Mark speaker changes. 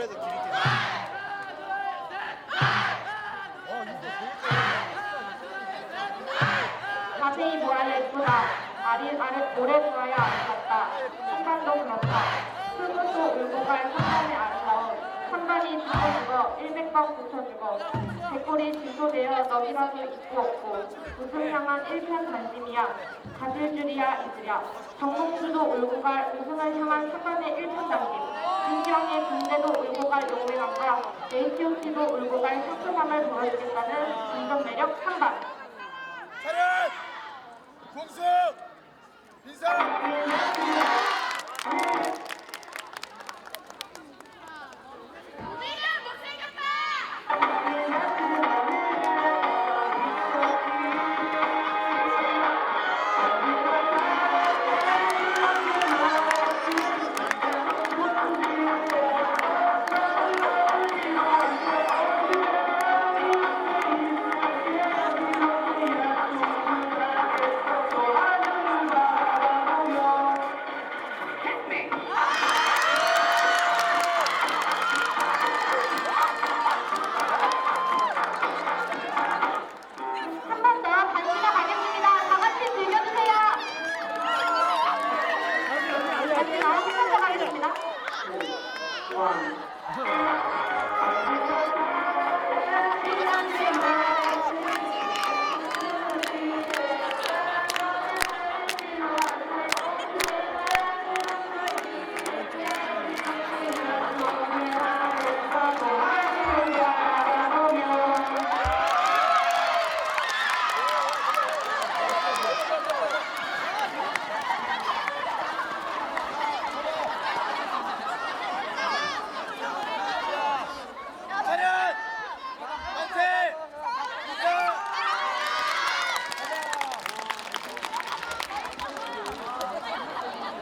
Speaker 1: 해서 길이 이거
Speaker 2: 자세히 보아야 예쁘다. 아리 아래 오래 보아야 아름답다. 순간도 그렇다. 흙으로 울고 갈 순간이 아름다움. 선반이 죽어주고 일백번 붙여주고 백골이 진소되어 너비라도 있고 없고 웃음 향한 일편단심이야. 가질 줄이야 잊으랴. 정몽주도 울고 갈 웃음을 향한 선반의 일편단심. 김기영의 군대도 울고 갈 용맹함과 HOC도 울고 갈 상큼함을 보여주겠다는 감정 매력 한반.
Speaker 1: 차렷! 공수! 인사!
Speaker 2: one.